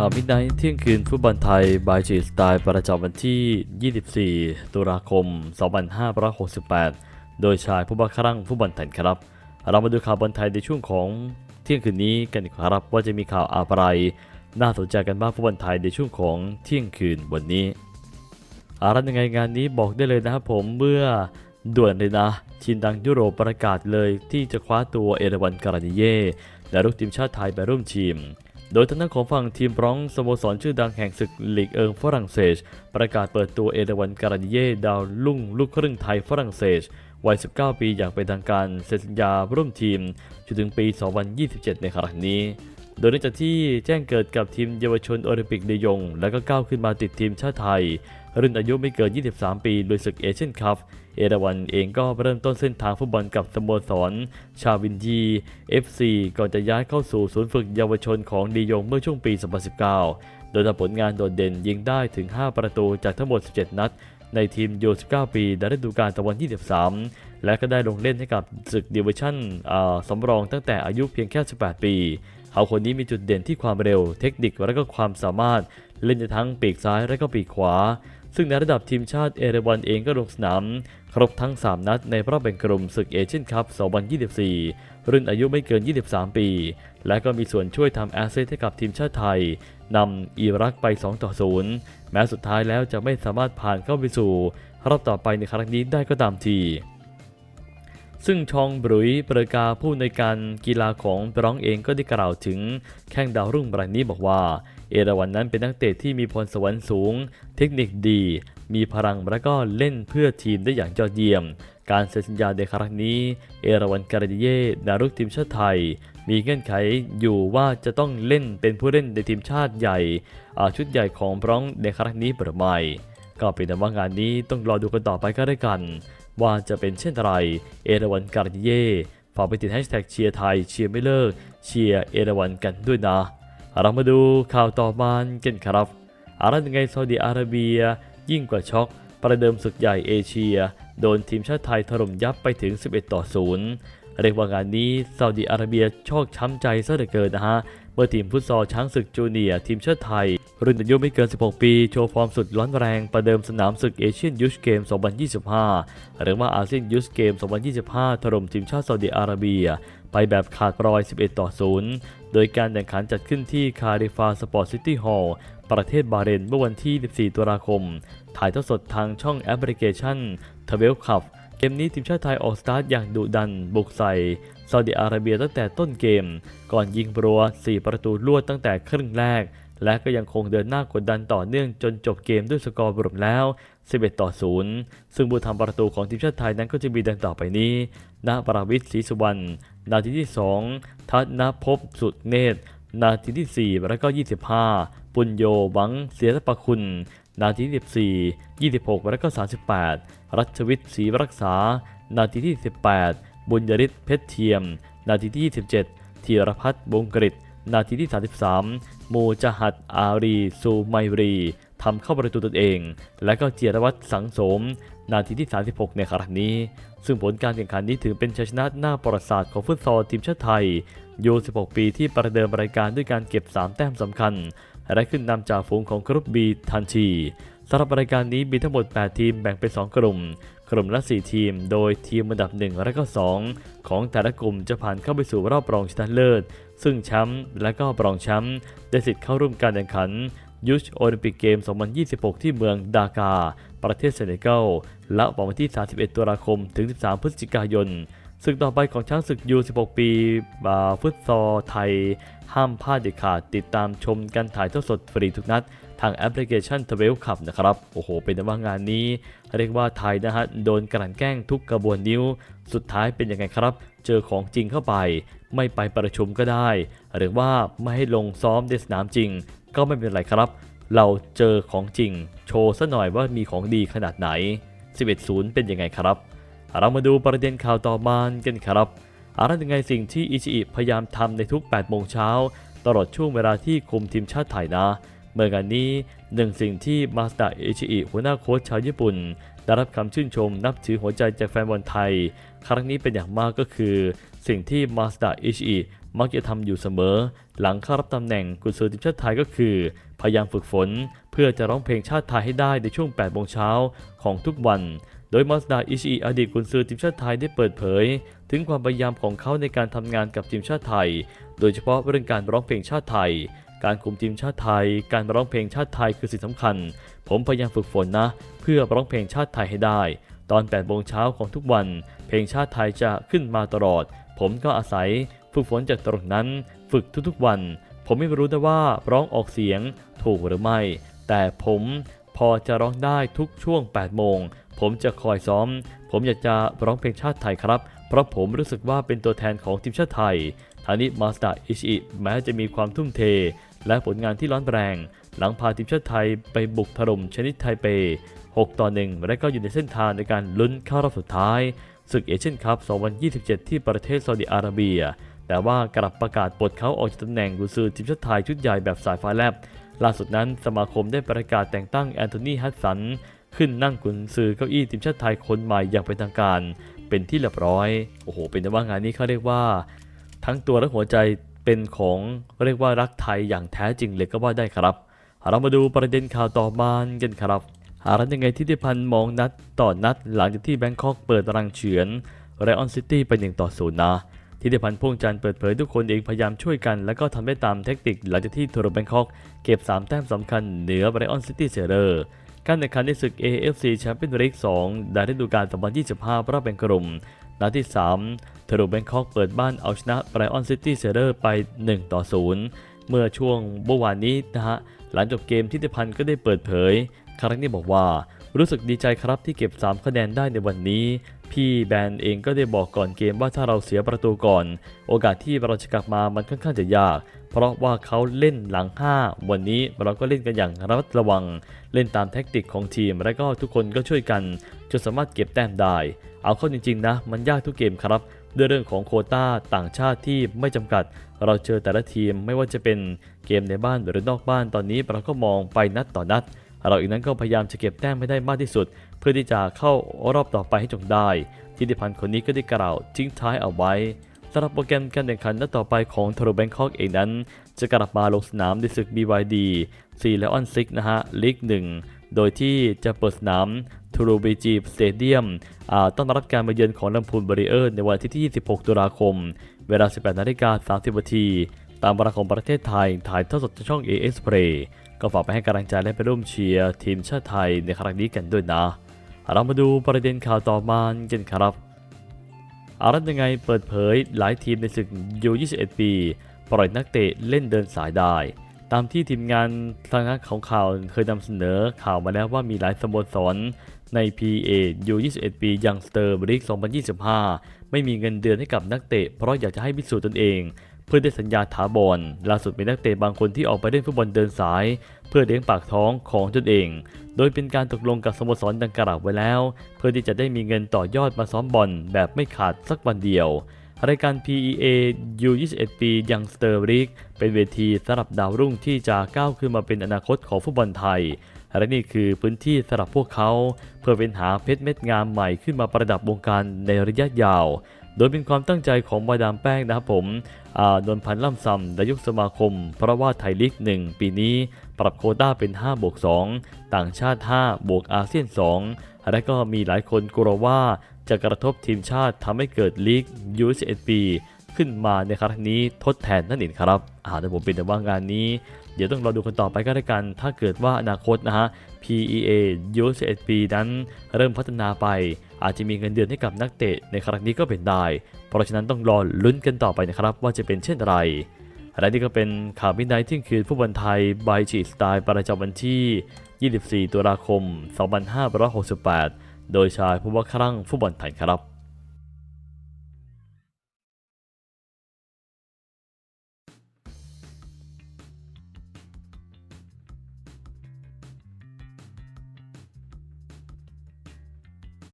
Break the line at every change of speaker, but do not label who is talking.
ข่าวมิดไนท์เที่ยงคืนฟุตบอลไทย บายจีสไตล์ประจำวันที่ 24 ตุลาคม 2568 โดยชายผู้บังคับฟุตบอลไทยครับ เรามาดูข่าวบอลไทยในช่วงของเที่ยงคืนนี้กันดีกครับว่าจะมีข่าวอะไร น่าสนใจกันบ้างฟุตบอลไทยในช่วงของเที่ยงคืนวันนี้อะไรยังไงงานนี้บอกได้เลยนะครับผมเมื่อด่วนเลยนะทีมดังยุโรปประกาศเลยที่จะคว้าตัวเอราวันการานิเย่และลูกทีมชาติไทยไปร่วมทีม โดยทางด้านของฝั่งทีมร้องสโมสรชื่อดังแห่งศึกลีกเอิงฝรั่งเศส ประกาศเปิดตัวเอเดวันการันิเย่ดาวลุ่งลูกครึ่งไทยฝรั่งเศสวัย 19 ปีอย่างเป็นทางการเซ็นสัญญาร่วมทีมจนถึงปี 2027 ในครั้งนี้ โดยเนื่องจากที่แจ้งเกิดกับทีมเยาวชนโอลิมปิกเดยง แล้วก็ก้าวขึ้นมาติดทีมชาติไทย รุ่นอายุไม่เกิน 23 ปีลุยศึกเอเชียนคัพเอราวันเองก็เริ่มต้นเส้นทางฟุตบอลกับสโมสร ชาวินยี FC ก่อนจะย้ายเข้าสู่ศูนย์ฝึกเยาวชนของดียงเมื่อช่วงปี 2019 โดยทำผลงานโดดเด่นยิงได้ถึง 5 ประตูจากทั้งหมด 17 นัด ในทีมโย19 ปีในฤดูกาลตะวัน 23 และก็ได้ลงเล่นให้กับศึกดิวิชั่นสำรองตั้งแต่อายุเพียงแค่ 18 ปีเขาคนนี้มีจุดเด่นที่ความเร็ว เทคนิคและก็ความสามารถเล่นทั้งปีกซ้ายและก็ปีกขวา ซึ่งในระดับทีมชาติเอราวันเองก็ลงสนาม ครบทั้ง 3 นัดในรอบแบ่งกลุ่มศึกเอเชียนคัพ 2024 รุ่นอายุไม่เกิน 23 ปี และก็มีส่วนช่วยทำแอสเซทให้กับทีมชาติไทยนำอิรักไป 2 ต่อ 0 แม้สุดท้ายแล้วจะไม่สามารถผ่านเข้าไปสู่ รอบต่อไปในครั้งนี้ได้ก็ตามที ซึ่งชองบรุยประกาผู้ในวยการกีฬาของบรองเองก็ได้กล่าวถึงแข้งดาวรุ่งรายนี้บอกว่า เอราวันนั้นเป็นนักเตะที่มีพรสวรรค์สูง เทคนิคดี มีพลังและก็เล่นเพื่อทีมได้อย่างยอดเยี่ยม การเซ็นสัญญาในครั้งนี้ เอราวันการดิเย่ดารุกทีมชาติไทย มีเงื่อนไขอยู่ว่าจะต้องเล่นเป็นผู้เล่นในทีมชาติใหญ่ชุดใหญ่ของบรองในครั้งนี้หรือไม่ก็เป็นแต่ว่างานนี้ต้องรอดูกันต่อไปก็ได้กัน ว่าจะเป็นเช่นไร เอราวันการเย่ฝากไปติดแฮชแท็กเชียร์ไทยเชียร์ไม่เลิก เชียร์เอราวันกันด้วยนะ เรามาดูข่าวต่อมากันครับอะไรยังไงซาอุดิอาระเบีย ยิ่งกว่าช็อกประเดิมศึกใหญ่เอเชีย โดนทีมชาติไทยถล่มยับไปถึง 11 ต่อ 0 เรียกว่างานนี้ซาอุดิอาระเบียชอกช้ำใจซะเหลือเกินนะฮะ เมื่อทีมฟุตซอลช้างศึกจูเนียร์ทีมชาติไทย รุ่นอายุไม่เกิน 16 ปี โชว์ฟอร์มสุดร้อนแรง ประเดิมสนามศึกเอเชียนยูชเกม 2025 หรือว่าอาเซียนยูชเกม 2025 ถล่มทีมชาติซาอุดิอาระเบีย ไปแบบขาดรอย 11 ต่อ 0 โดยการแข่งขันจัดขึ้นที่คาริฟาสปอร์ตซิตี้ฮอลล์ประเทศบาเรนเมื่อวันที่ 14 ตุลาคม ถ่ายทอดสดทางช่องแอปพลิเคชันทเวลคับเกมนี้ทีมชาติไทยออกสตาร์ทอย่างดุดัน บุกใส่ซาอุดิอาระเบียตั้งแต่ต้นเกม ก่อนยิงรัว 4 ประตูรวดตั้งแต่ครึ่งแรก และก็ยังคงเดินหน้ากดดันต่อเนื่องจนจบเกมด้วยสกอร์รวมแล้ว 11 ต่อ 0 ซึ่งผู้ทำประตูของทีมชาติไทยนั้นก็จะมีดังต่อไปนี้นาปราวิทย์ศรีสุวรรณ นาทีที่ 2 ทัศนภพสุดเนตร นาทีที่ 4 แล้วก็ 25 ปุญโยหวังเสียประคุณ นาทีที่14 26 แล้วก็ 38 รัชวิทย์ศรีรักษา นาทีที่ 18 บุญยริศเพชรเทียม นาทีที่ 27ธีรพัฒน์วงกฤษ นาทีที่ 33 มูจหัดอารีซูไมรีทำเข้าประตูตนเอง และก็เจียรวัตรสังสม นาทีที่ 36 ในครั้งนี้ ซึ่งผลการแข่งขันนี้ถือเป็นชัยชนะหน้าประวัติศาสตร์ของฟุตซอลทีมชาติไทยยู16 ปีที่ประเดิมรายการด้วยการเก็บ 3 แต้มสำคัญ และขึ้นนำจากฝูงของกรุ๊ป B ทันทีสำหรับรายการนี้มีทั้งหมด 8 ทีมแบ่งเป็น 2 กลุ่ม กลุ่มละ 4 ทีม โดยทีมอันดับ 1 และก็ 2 ของแต่ละกลุ่มจะผ่านเข้าไปสู่รอบรองชนะเลิศ ซึ่งแชมป์และก็รองแชมป์ได้สิทธิ์เข้าร่วมการแข่งขันยูชโอลิมปิกเกม 2026 ที่เมืองดากา ประเทศเซเนกัลและวันที่ 31 ตุลาคม ถึง 13 พฤศจิกายนศึกต่อไปของช้างศึกยู16 ปีบาฟุตซอลไทย ห้ามพลาดเด็ดขาดติดตามชมการถ่ายทอดสดฟรีทุกนัด ทางแอปพลิเคชันทเวลคับนะครับ โอ้โห เป็นว่างานนี้ เรียกว่าไทยนะฮะ โดนกลั่นแกล้งทุกกระบวนนิ้ว สุดท้ายเป็นยังไงครับ เจอของจริงเข้าไป ไม่ไปประชุมก็ได้ หรือว่าไม่ให้ลงซ้อมในสนามจริง ก็ไม่เป็นไรครับ เราเจอของจริง โชว์ซะหน่อยว่ามีของดีขนาดไหน 11-0 เป็นยังไงครับ เรามาดูประเด็นข่าวต่อมากันครับอะไรยังไงสิ่งที่อิชิอิพยายามทำในทุก 8 โมงเช้า ตลอดช่วงเวลาที่คุมทีมชาติไทยนะ เมื่องานนี้หนึ่งสิ่งที่มาสเตอร์อิชิอิหัวหน้าโค้ชชาวญี่ปุ่น ได้รับคำชื่นชมนับถือหัวใจจากแฟนบอลไทย ครั้งนี้เป็นอย่างมากก็คือ สิ่งที่มาสเตอร์อิชิมักจะทำอยู่เสมอ หลังเข้ารับตำแหน่งกุนซือทีมชาติไทยก็คือ พยายามฝึกฝน เพื่อจะร้องเพลงชาติไทยให้ได้ในช่วง8โมงเช้าของทุกวัน โดยมาสดาอิชิอดีตกุนซือทีมชาติไทยได้เปิดเผย ถึงความพยายามของเขาในการทำงานกับทีมชาติไทย โดยเฉพาะเรื่องการร้องเพลงชาติไทยการคุมทีมชาติไทย การร้องเพลงชาติไทยคือสิ่งสำคัญ ผมพยายามฝึกฝนนะ เพื่อร้องเพลงชาติไทยให้ได้ ตอน8โมงเช้าของทุกวัน เพลงชาติไทยจะขึ้นมาตลอด ผมก็อาศัยฝึกฝนจากตรงนั้นฝึกทุกๆวัน ผมไม่รู้นะว่าร้องออกเสียงถูกหรือไม่ แต่ผมพอจะร้องได้ทุกช่วง 8 โมง ผมจะคอยซ้อม ผมอยากจะร้องเพลงชาติไทยครับ เพราะผมรู้สึกว่าเป็นตัวแทนของทีมชาติไทยทานี้มาสดาอิชิอิแม้จะมีความทุ่มเท และผลงานที่ร้อนแรง หลังพาทีมชาติไทยไปบุกถล่มชนิดไทเป 6 ต่อ 1 และก็อยู่ในเส้นทางในการลุ้นเข้ารอบสุดท้าย ศึกเอเชียนคัพ 2027 ที่ประเทศซาอุดิอาระเบีย แต่ว่ากลับประกาศปลดเขาออกจากตำแหน่งกุนซือทีมชาติไทยชุดใหญ่แบบสายฟ้าแลบ ล่าสุดนั้นสมาคมได้ประกาศแต่งตั้งแอนโทนีฮัตสัน ขึ้นนั่งกุนซือเก้าอี้ทีมชาติไทยคนใหม่อย่างเป็นทางการ เป็นที่เรียบร้อย โอ้โห เป็นแต่ว่างานนี้เขาเรียกว่า ทั้งตัวและหัวใจเป็นของเรียกว่ารักไทยอย่างแท้จริงเลยก็ว่าได้ครับ เรามาดูประเด็นข่าวต่อมากันครับ หารันยังไงที่ทิพันธ์มองนัดต่อนัดหลังจากที่แบงคอกเปิดรังเฉือนไรออนซิตี้ไปหนึ่งต่อศูนย์นะทิติพันธ์พ่วงจันทร์เปิดเผยทุกคนเองพยายามช่วยกัน แล้วก็ทำได้ตามเทคนิคหลังจากที่โทรแบงคอกเก็บ 3 แต้มสำคัญเหนือไรออนซิตี้เซเรอร์การแข่งขันในศึก AFC แชมเปี้ยนส์ลีก2ในฤดูกาล2025รอบแบ่งกลุ่มนัดที่3เทโรแบงคอกเปิดบ้านเอาชนะไรออนซิตี้เซเรอร์ไป 1 ต่อ 0 เมื่อช่วงเมื่อวานนี้นะฮะ หลังจบเกมทิติพันธ์ก็ได้เปิดเผย ครั้งนี้บอกว่า รู้สึกดีใจครับที่เก็บ 3 คะแนนได้ในวันนี้ พี่แบนเองก็ได้บอกก่อนเกมว่าถ้าเราเสียประตูก่อน โอกาสที่เราจะกลับมามันค่อนข้างจะยาก เพราะว่าเขาเล่นหลัง 5 วันนี้เราก็เล่นกันอย่างระมัดระวัง เล่นตามแท็กติกของทีม และก็ทุกคนก็ช่วยกันจนสามารถเก็บแต้มได้ เอาเข้าจริงๆนะ มันยากทุกเกมครับด้วยเรื่องของโคต้าต่างชาติที่ไม่จำกัด เราเจอแต่ละทีมไม่ว่าจะเป็นเกมในบ้านหรือนอกบ้านตอนนี้เราก็มองไปนัดต่อนัด เราอีกนั้นก็พยายามจะเก็บแต้มให้ได้มากที่สุด เพื่อที่จะเข้ารอบต่อไปให้จงได้ ทิติพันธ์คนนี้ก็ได้กล่าวทิ้งท้ายเอาไว้สำหรับโปรแกรมการแข่งขันนัดต่อไปของทโรแบงคอกเองนั้น จะกลับมาลงสนามในศึก BYD 4และออนซิกนะฮะลีก1โดยที่จะเปิดสนามทูรูบีจีสเตเดียมต้อนรับการมาเยือนของลำพูนบริเออร์ในวันที่ 26 ตุลาคม เวลา 18 นาฬิกา 30 นาที ตามเวลาของประเทศไทย ถ่ายทอดสดทางช่อง AS Play ก็ฝากไปให้กำลังใจและไปร่วมเชียร์ทีมชาติไทยในครั้งนี้กันด้วยนะ เรามาดูประเด็นข่าวต่อมากันครับอารัตยังไงเปิดเผยหลายทีมในศึกยู21 ปี ปล่อยนักเตะเล่นเดินสายได้ ตามที่ทีมงานทางนักของข่าวเคยนำเสนอข่าวมาแล้วว่ามีหลายสโมสรใน PA U21 ปียังสเตอร์บริก 2025 ไม่มีเงินเดือนให้กับนักเตะเพราะอยากจะให้พิสูจน์ตนเอง เพื่อได้สัญญาถาวรล่าสุดมีนักเตะบางคนที่ออกไปเล่นฟุตบอลเดินสาย เพื่อเลี้ยงปากท้องของตนเอง โดยเป็นการตกลงกับสโมสรดังกล่าวไว้แล้ว เพื่อที่จะได้มีเงินต่อยอดมาซ้อมบอลแบบไม่ขาดสักวันเดียวรายการ PEA U21 ปียังสเตอร์ลีกเป็นเวทีสำหรับดาวรุ่งที่จะก้าวขึ้นมาเป็นอนาคตของฟุตบอลไทย และนี่คือพื้นที่สำหรับพวกเขา เพื่อเป็นหาเพชรเม็ดงามใหม่ขึ้นมาประดับวงการในระยะยาว โดยเป็นความตั้งใจของมาดามแป้งนะครับผมนนพันธ์ล่ำซำนายกสมาคม เพราะว่าไทยลีก 1 ปีนี้ ปรับโคต้าเป็น5บวก2ต่างชาติ 5 บวกอาเซียน 2 และก็มีหลายคนกลัวว่าจะกระทบทีมชาติทำให้เกิดลีก U11 ปี ขึ้นมาในครั้งนี้ทดแทนนั่นเองครับอาแต่ผมเป็นแต่ว่างานนี้ เดี๋ยวต้องรอดูกันต่อไปก็แล้วกัน ถ้าเกิดว่าอนาคตนะฮะ PEA U11 ปีนั้นเริ่มพัฒนาไป อาจจะมีเงินเดือนให้กับนักเตะในครั้งนี้ก็เป็นได้ เพราะฉะนั้นต้องรอลุ้นกันต่อไปนะครับว่าจะเป็นเช่นไร และนี่ก็เป็นข่าวมินไนท์ที่คืนผู้บอลไทยบายจีสไตล์ประจำวันที่ 24 ตุลาคม 2568 โดยชายผู้ว่าครั่งฟุตบอลไทยครับ